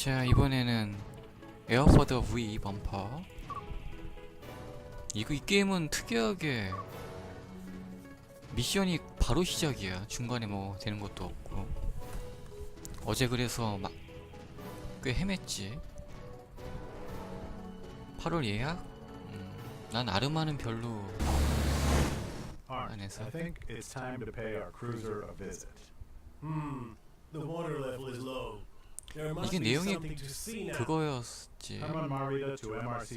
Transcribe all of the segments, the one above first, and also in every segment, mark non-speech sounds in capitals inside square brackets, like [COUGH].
자 이번에는 에어퍼더 V 범퍼 이거 이 게임은 특이하게 미션이 바로 시작이야 중간에 뭐 되는 것도 없고 어제 그래서 막 꽤 헤맸지 8월 예약? 음, 난 아르마는 별로 안에서. I think it's time to pay our cruiser a visit. Hmm. The water level is low. 이게 내용이. 그거였지.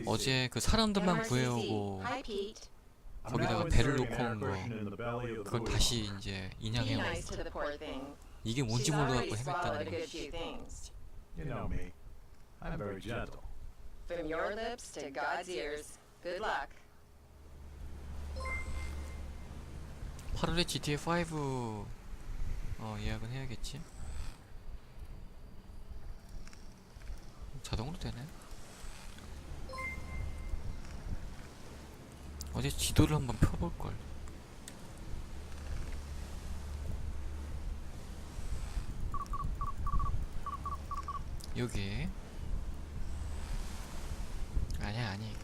어제 그 사람들만. 구해오고 거기다가 배를 놓고 온 거. 그걸. 다시 이제 인양해 thing. 이게 뭔지 몰라갖고 헤맸다는 거지. You know me. I'm very gentle. From your lips to God's ears. Good luck. 8월에 GTA 5 어, 예약은 해야겠지. 자동으로 되네. 어제 지도를 한번 펴볼 걸. 여기. 아니야, 아니.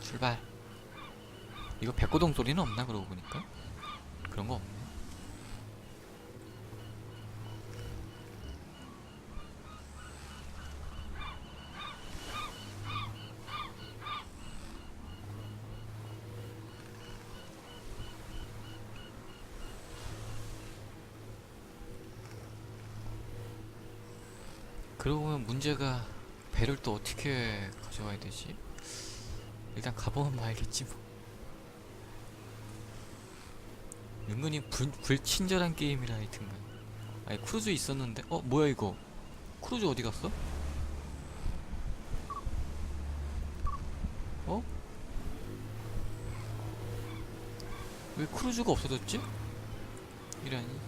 출발. 이거 백고동 소리는 없나 그러고 보니까 그런 거 없네. 그러고 보면 문제가 배를 또 어떻게 가져와야 되지? 일단 가보면 알겠지 뭐. 은근히 불, 불친절한 게임이라 하여튼간 아니 크루즈 있었는데 어 뭐야 이거 크루즈 어디 갔어? 어? 왜 크루즈가 없어졌지? 이라니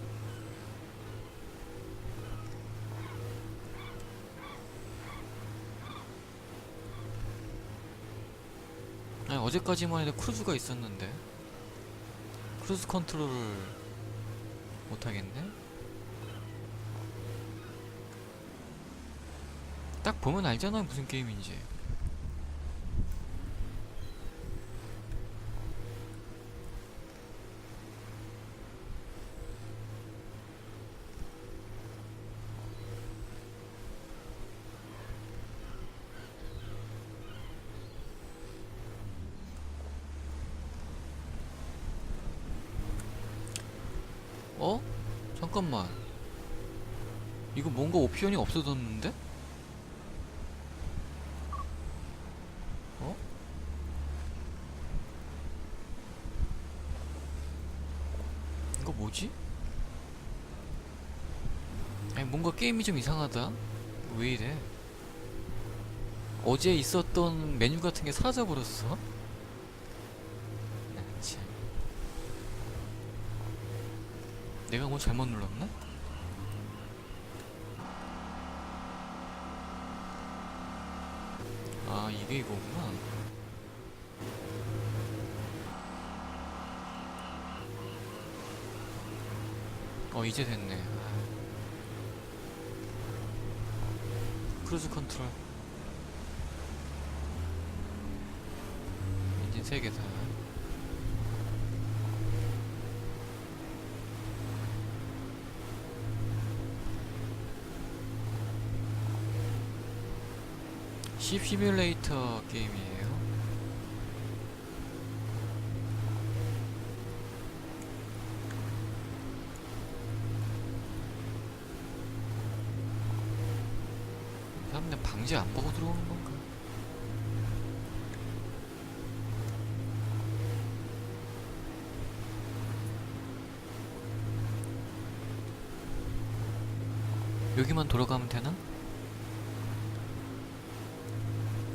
어제까지만 해도 크루즈가 있었는데 크루즈 컨트롤을 못하겠네? 딱 보면 알잖아 무슨 게임인지 어? 잠깐만 이거 뭔가 옵션이 없어졌는데? 어? 이거 뭐지? 아니 뭔가 게임이 좀 이상하다 왜 이래 어제 있었던 메뉴 같은 게 사라져버렸어? 아, 참. 내가 뭐 잘못 눌렀나? 아 이게 이거구나 어 이제 됐네 아. 크루즈 컨트롤 엔진 3개 다 십 시뮬레이터 게임이에요. 사람들 방지 안 보고 들어오는 건가? 여기만 돌아가면 되나?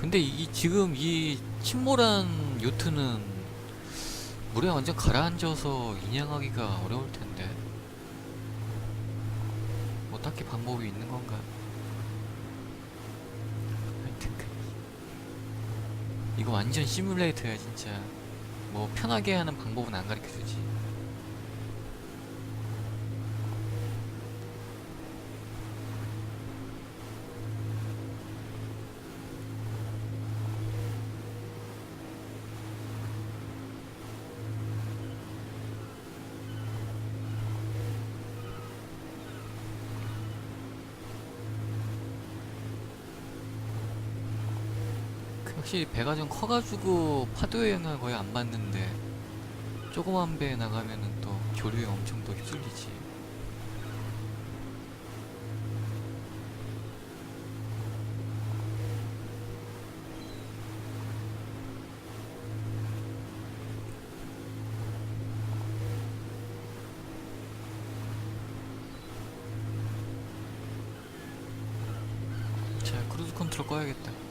근데 이, 이 지금 이 침몰한 요트는 물에 완전 가라앉아서 인양하기가 어려울 텐데. 뭐 딱히 방법이 있는 건가? 그 이거 완전 시뮬레이터야 진짜. 뭐 편하게 하는 방법은 안 가르쳐주지 확실히 배가 좀 커가지고 파도에 영향을 거의 안 받는데 조그만 배에 나가면은 또 교류에 엄청 더 휩쓸리지. 자, 크루즈 컨트롤 꺼야겠다.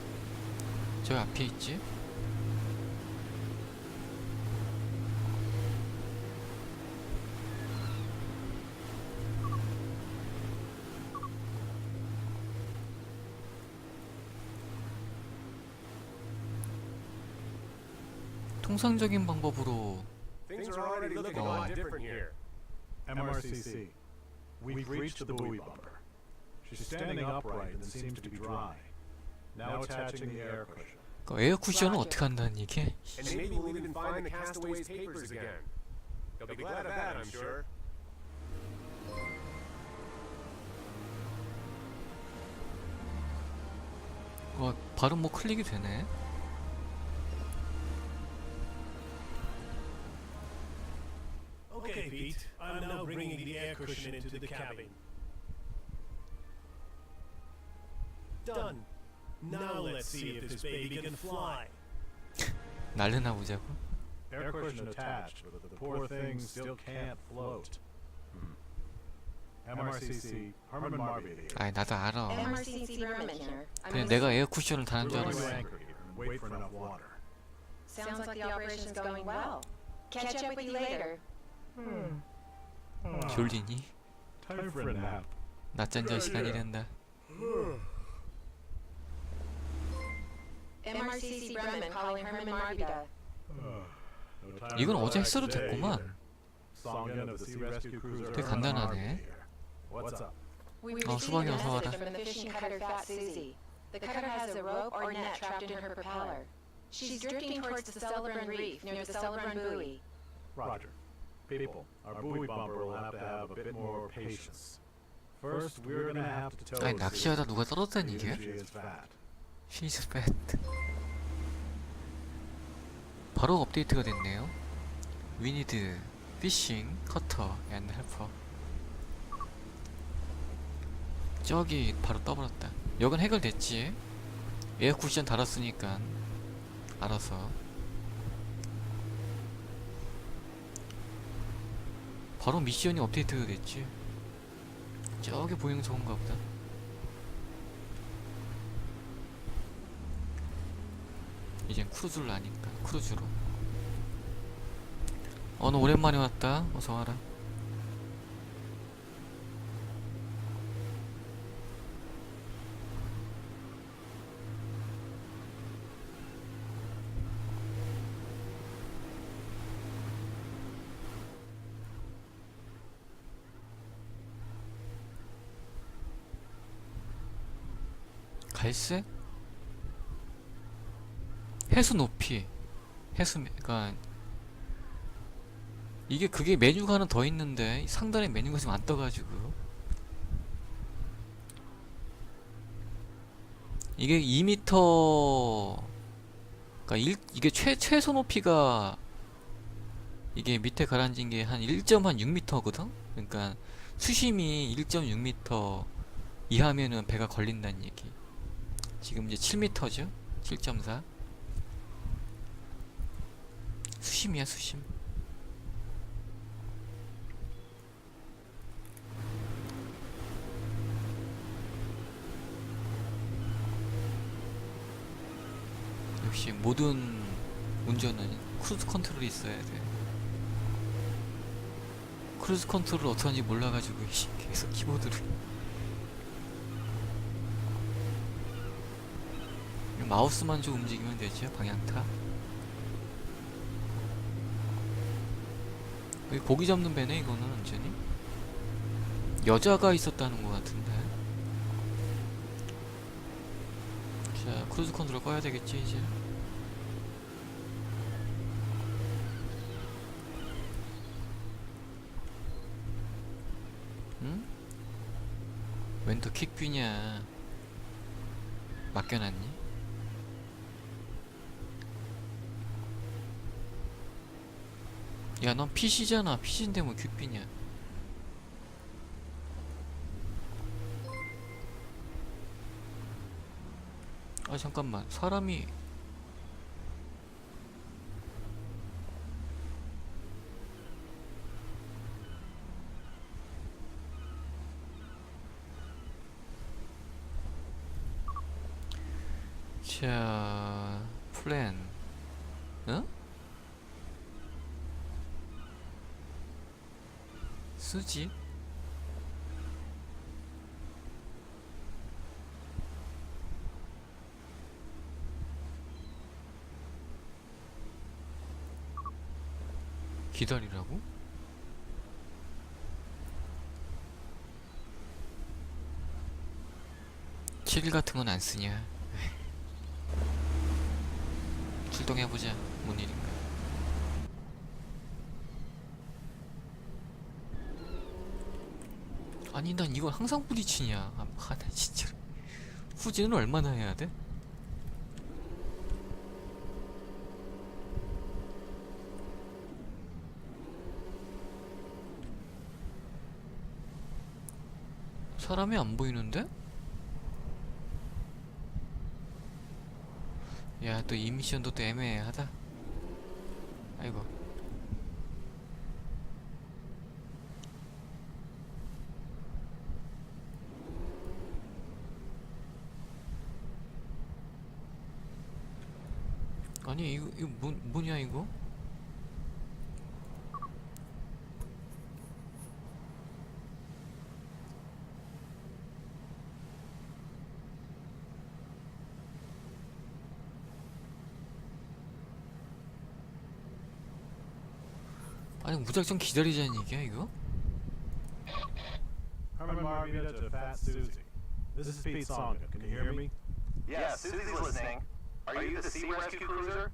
저 앞에 있지? 통상적인 방법으로 Things are already looking a lot different here. MRCC. We've reached the buoy bumper. She's standing upright and seems to be dry. Now attaching the air cushion. 그 에어 쿠션은 어떻게 한다는 얘기? And maybe we'll even find the castaways' papers again. They'll be glad of that, I'm sure. 와 바로 뭐 클릭이 되네. Okay, Pete. I'm now bringing the air cushion into the cabin. Done. Now let's see if this baby can fly. 날르나 보자고. Air cushion attached, but the poor thing still can't float. MRCC, Herman Marby here. 아이 나도 알아. MRCC Berman here. I'm 그냥 on 내가 에어 쿠션을 다는 줄 going to 알았어. anchor here and wait for enough water. Sounds like the operation's going well. Catch up with you later. 졸리니? Time for a nap. 낮잠 잘 시간이란다. MRCC Bremen calling Herman Marbida. 이건 어제 했어도 됐구만. either. Songyan of the Sea Rescue Cruiser 되게 간단하네. Marby here. What's up? We 어, 수박이 어서 와라. message from the fishing cutter Fat Susie. The cutter has a rope or net trapped in her propeller. She's drifting towards the Celebrun Reef near the Celebrun buoy. Roger. People, our buoy bumper will have to have a bit more patience. First, we're gonna have to tow 아니 낚시하다 누가 떨어졌다는 even 얘기야? She's fat. 바로 업데이트가 됐네요. We need fishing, cutter, and helper. 저기 바로 떠버렸다. 여긴 해결됐지. 에어 쿠션 달았으니까 알아서. 바로 미션이 업데이트가 됐지. 저기 보이는 저건가 보다. 이젠 크루즈를 아니까 크루즈로. 어 너 오랜만에 왔다. 어서 와라. 갈색? 해수 높이 해수 메- 그니까 이게 그게 메뉴가 하나 더 있는데 상단에 메뉴가 지금 안 떠가지고. 이게 2m 그니까 일, 이게 최, 최소 높이가 이게 밑에 가라앉은 게 한 1.6m거든? 그러니까 수심이 1.6m 이하면은 배가 걸린다는 얘기. 지금 이제 7m죠? 7.4 수심이야 수심. 역시 모든 운전은 크루즈 컨트롤이 있어야 돼. 크루즈 컨트롤을 어떻게 하는지 몰라가지고 씨, 계속 키보드를. 마우스만 좀 움직이면 되죠 방향타 여기 고기 잡는 배네 이거는 완전히 여자가 있었다는 것 같은데 자 크루즈 컨트롤 꺼야 되겠지 이제 응? 웬 또 킥뷰냐 맡겨놨니? 야, 넌 PC잖아. PC인데 뭐 큐피냐? 아, 잠깐만. 사람이 자, 플랜. 어? 수지? 기다리라고? 칠 같은 건 안 쓰냐? [LAUGHS] 출동해보자. 뭔 일인가? 아니 난 이걸 항상 부딪히냐 아, 아, 나 진짜 후진은 얼마나 해야 돼? 사람이 안 보이는데? 야 또 이 미션도 또 애매하다 아이고 아니 이거 이거 뭐, 뭐냐 이거? 아니 무작정 기다리자는 얘기야 이거? Herman Marvita to Fat Susie. This is Pete Songa. Can you hear me? Yes, Susie's listening. Are you the Sea Rescue Cruiser?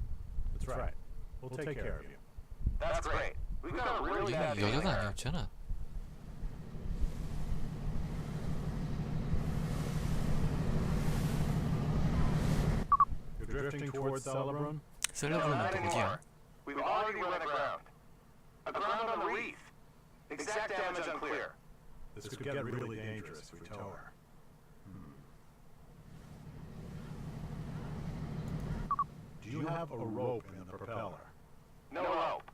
That's right. We'll take care of you. That's great. We've got a really 네가 bad feeling 여자가 there. 아니었잖아 You're drifting towards Celebrun? No, 셀러브는 not 또 anymore. 어디야? We've already run aground. Aground on the reef. Exact damage unclear. This could get really dangerous if we tow her. Do you have a rope in the propeller? No rope.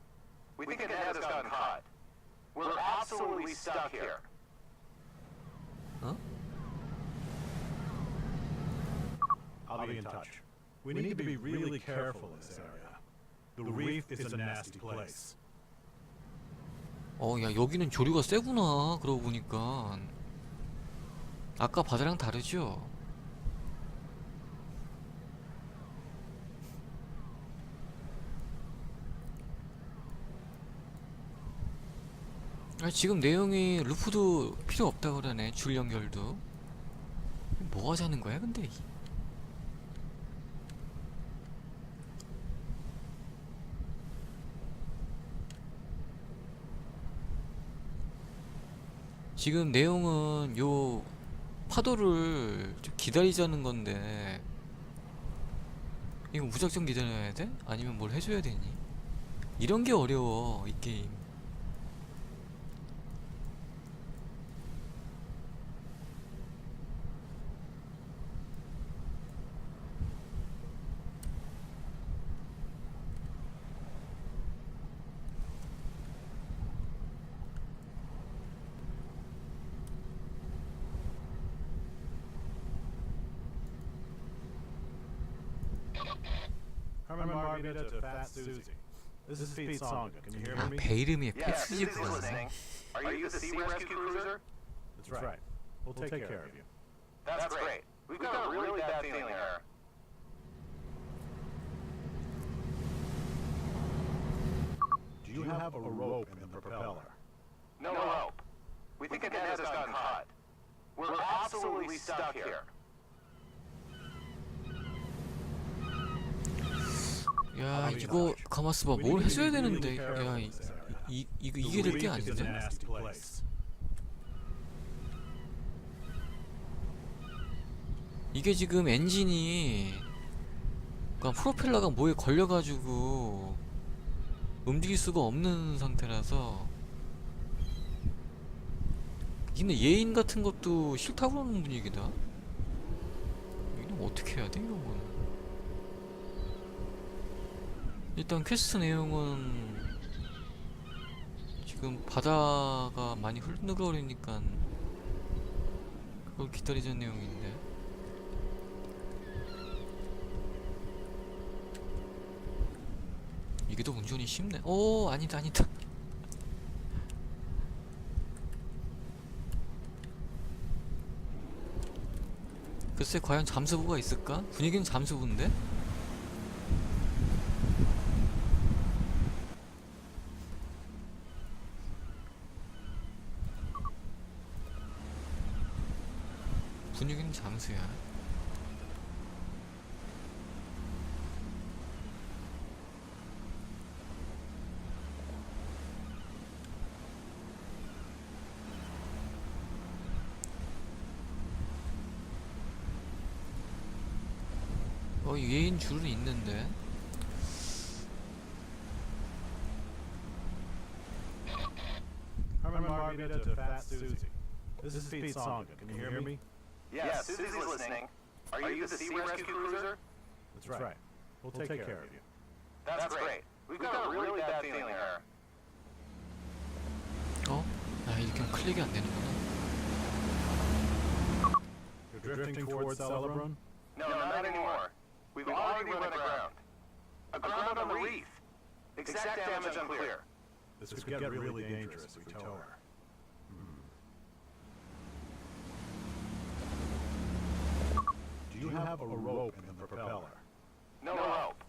We think it has us gotten caught. We're absolutely stuck here. 어? I'll be in touch. We need to be really careful in this area. The reef is a nasty place. 어, 야, 여기는 조류가 세구나. 그러고 보니까. 아까 바다랑 다르죠? 아, 지금 내용이 루프도 필요 없다 그러네. 줄 연결도. 뭐 하자는 거야, 근데? 이- 지금 내용은 요 파도를 좀 기다리자는 건데 이거 무작정 기다려야 돼? 아니면 뭘 해줘야 되니? 이런 게 어려워 이 게임 Herman Marvita to Fat Susie. This is Pete Song. Can you hear me? Peydim yakıtsız yeah. Are you the sea rescue cruiser? That's right. right. We'll, we'll take, care of you. That's, That's great. We've got, got a really bad feeling here. Do you have a rope in the propeller? No rope. We think it net has gotten caught. We're absolutely stuck here. 야 in 이거 need to 해줘야 되는데? 야 이. 이, 이거 The 이게 될 게 아닌데? 이게 지금 엔진이 그러니까 프로펠러가 뭐에 걸려가지고 움직일 수가 없는 상태라서 근데 예인 같은 것도 싫다고 그러는 분위기다. 이건 어떻게 해야 돼 이런 거는 일단 퀘스트 내용은 지금 바다가 많이 흐르거리니까 그걸 기다리자는 내용인데 이게 더 운전이 쉽네 오 아니다 아니다 [LAUGHS] 글쎄 과연 잠수부가 있을까? 분위기는 잠수부인데? 분위기는 잠수야 어 예인 줄은 있는데 Herman Margarita to Fat Susie. This is Pete Songa. Can you hear me? Yes, Susie's listening. Are you the Sea Rescue Cruiser? That's right. We'll take care of you. That's great. We've got a really bad feeling here. 어? 아 이렇게 클릭이 안 되는구나 You're drifting towards Celebrun? No, not anymore. We've already run aground. Aground on the reef. Exact damage unclear. This could get really dangerous if we tow her. Do you have a rope in the propeller? No help.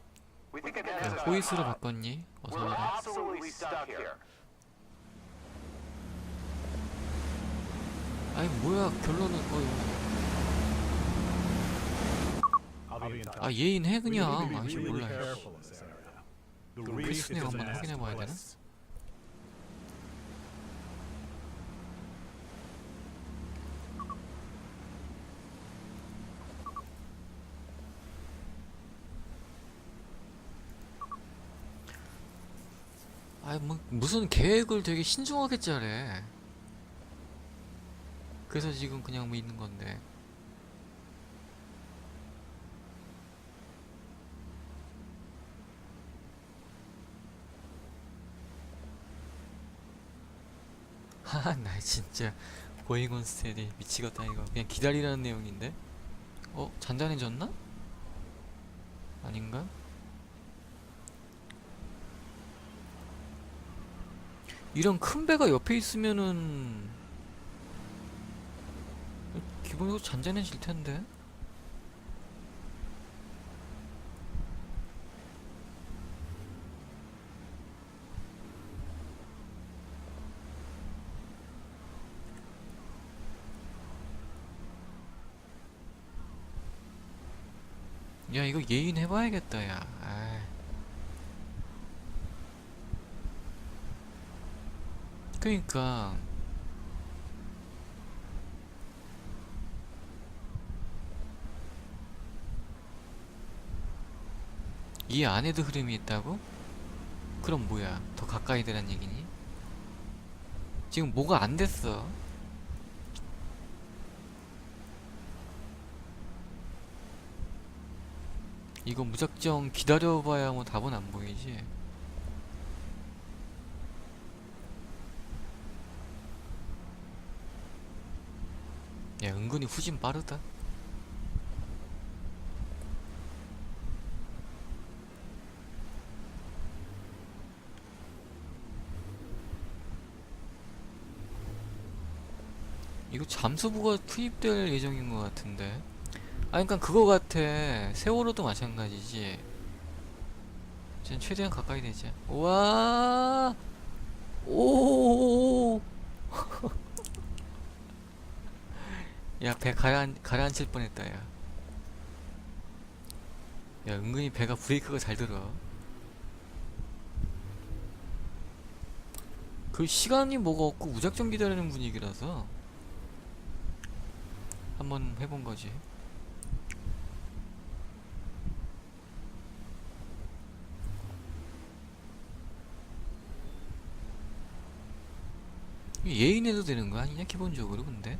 We think it has 야 gone 호이스로 hot. 바꿨니? 어서 We're 와라 absolutely stuck here. 아니 뭐야 결론은 어 I'll 아 예인 해 We need 그냥 to be 아씨 really 몰라 careful in this area. The 그럼 reef 퀘스트 내용 is a 한번 nasty 확인해 봐야 되나? 아니 뭐 무슨 계획을 되게 신중하게 짜래. 그래서 지금 그냥 뭐 있는 건데 하하 나 [LAUGHS] 진짜 고잉온 스테디 미치겠다 이거 그냥 기다리라는 내용인데 어? 잔잔해졌나? 아닌가? 이런 큰 배가 옆에 있으면은 기본적으로 잔잔해질 텐데. 야 이거 예인 해봐야겠다 야. 아이. 그니까 이 안에도 흐름이 있다고? 그럼 뭐야 더 가까이 되란 얘기니? 지금 뭐가 안 됐어 이거 무작정 기다려봐야 뭐 답은 안 보이지. 야 은근히 후진 빠르다. 이거 잠수부가 투입될 예정인 것 같은데 아 그니까 그거 같아 세월호도 마찬가지지 전 최대한 가까이 되자 우와 오 [LAUGHS] 야, 배 가라앉, 가라앉힐 뻔했다, 야. 야, 은근히 배가 브레이크가 잘 들어. 그 시간이 뭐가 없고 무작정 기다리는 분위기라서 한번 해본 거지. 예인해도 되는 거 아니냐 기본적으로 근데?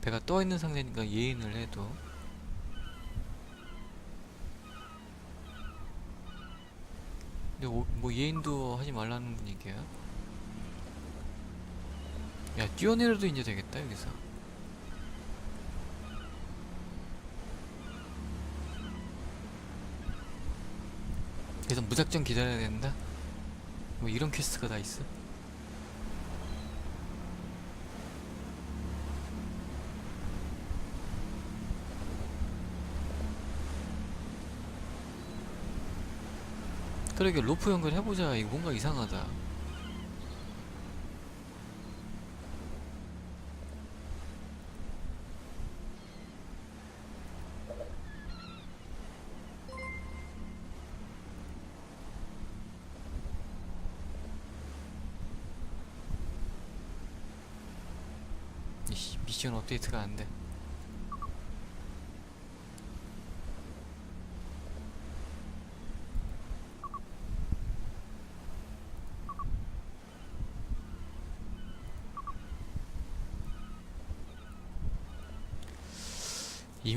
배가 떠 있는 상태니까 예인을 해도. 근데 오- 뭐 예인도 하지 말라는 분위기야? 야 뛰어내려도 이제 되겠다 여기서. 그래서 무작정 기다려야 된다? 뭐 이런 퀘스트가 다 있어? 그러게 로프 연결해보자. 이거 뭔가 이상하다. 미션 업데이트가 안돼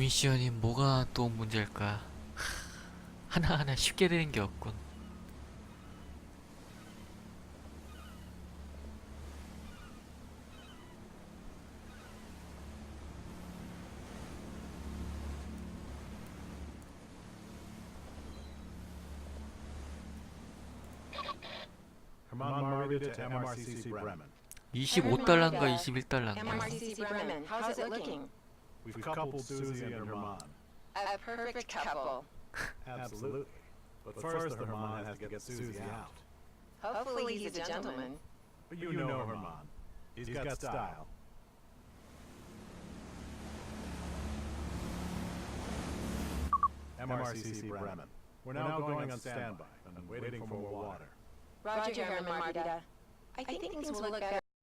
미션이 뭐가 또 문제일까 하나하나 쉽게 되는 게 없군 Herman Margarita to MRCC Bremen. 25달러인가 21달러인가 MRCC Bremen, how's it looking? We've coupled Susie and Herman. A perfect couple. [LAUGHS] Absolutely. But first, the Herman has to get Susie out. Hopefully he's a gentleman. But you know Herman. He's got style. MRCC Bremen. We're now going on standby and waiting for more water. Roger, Herman Margarita. I think things will look better